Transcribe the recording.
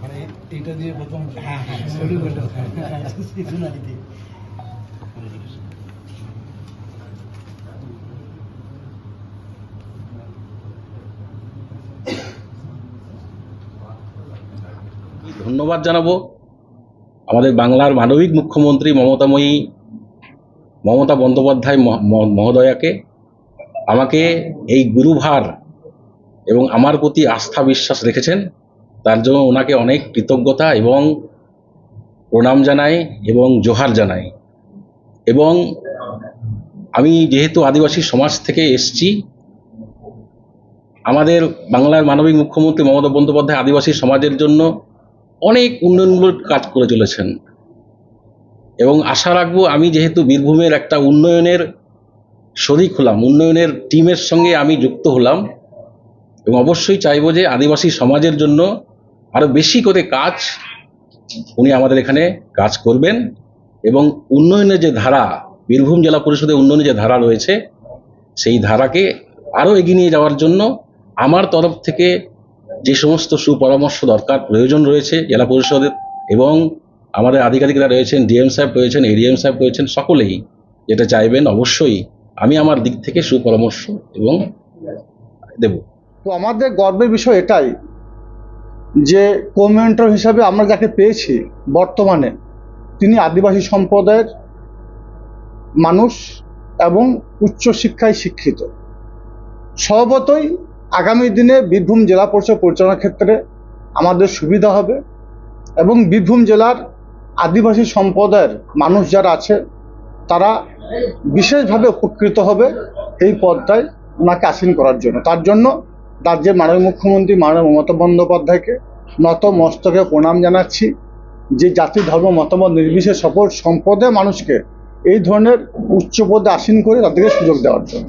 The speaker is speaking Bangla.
মানে এটা দিয়ে প্রথম হ্যাঁ হ্যাঁ শুরু ধন্যবাদ জানাব আমাদের বাংলার মানবিক মুখ্যমন্ত্রী মমতাময়ী, মমতা বন্দ্যোপাধ্যায় মহ- মহ- মহোদয়াকে আমাকে এই গুরুভার এবং আমার প্রতি আস্থা বিশ্বাস রেখেছেন। তার জন্য ওনাকে অনেক কৃতজ্ঞতা এবং প্রণাম জানাই এবং জোহার জানাই। এবং আমি যেহেতু আদিবাসী সমাজ থেকে এসছি, আমাদের বাংলার মানবিক মুখ্যমন্ত্রী মমতা বন্দ্যোপাধ্যায় আদিবাসী সমাজের জন্য অনেক উন্নয়নমূলক কাজ করে চলেছেন। এবং আশা রাখব আমি যেহেতু বীরভূমের একটা উন্নয়নের শরিক হলাম উন্নয়নের টিমের সঙ্গে আমি যুক্ত হলাম এবং অবশ্যই চাইব যে আদিবাসী সমাজের জন্য আরও বেশি করে কাজ উনি আমাদের এখানে কাজ করবেন এবং উন্নয়নের যে ধারা, বীরভূম জেলা পরিষদের উন্নয়নের যে ধারা রয়েছে, সেই ধারাকে আরও এগিয়ে নিয়ে যাওয়ার জন্য আমার তরফ থেকে যে সমস্ত সুপরামর্শ দরকার, প্রয়োজন রয়েছে জেলা পরিষদের এবং আমাদের আধিকারিকরা রয়েছেন, ডিএম সাহেব রয়েছেন, এডিএম সাহেব রয়েছেন, সকলেই যেটা চাইবেন অবশ্যই আমি আমার দিক থেকে সুপরামর্শ এবং দেব। তো আমাদের গর্বের বিষয় এটাই যে কোমেন্টর হিসাবে আমরা যাকে পেয়েছি বর্তমানে, তিনি আদিবাসী সম্প্রদায়ের মানুষ এবং উচ্চশিক্ষায় শিক্ষিত। স্বভাবতই আগামী দিনে বীরভূম জেলা পরিষদ পরিচালনার ক্ষেত্রে আমাদের সুবিধা হবে এবং বীরভূম জেলার আদিবাসী সম্প্রদায়ের মানুষ যারা আছে, তারা বিশেষভাবে উপকৃত হবে এই পদটায় ওনাকে আসীন করার জন্য। তার জন্য রাজ্যের মাননীয় মুখ্যমন্ত্রী মাননীয় মমতা বন্দ্যোপাধ্যায়কে নত মস্তকে প্রণাম জানাচ্ছি যে জাতি, ধর্ম, মতামত নির্বিশেষে সকল সম্প্রদায়ের মানুষকে এই ধরনের উচ্চ পদে আসীন করে তাদেরকে সুযোগ দেওয়ার জন্য।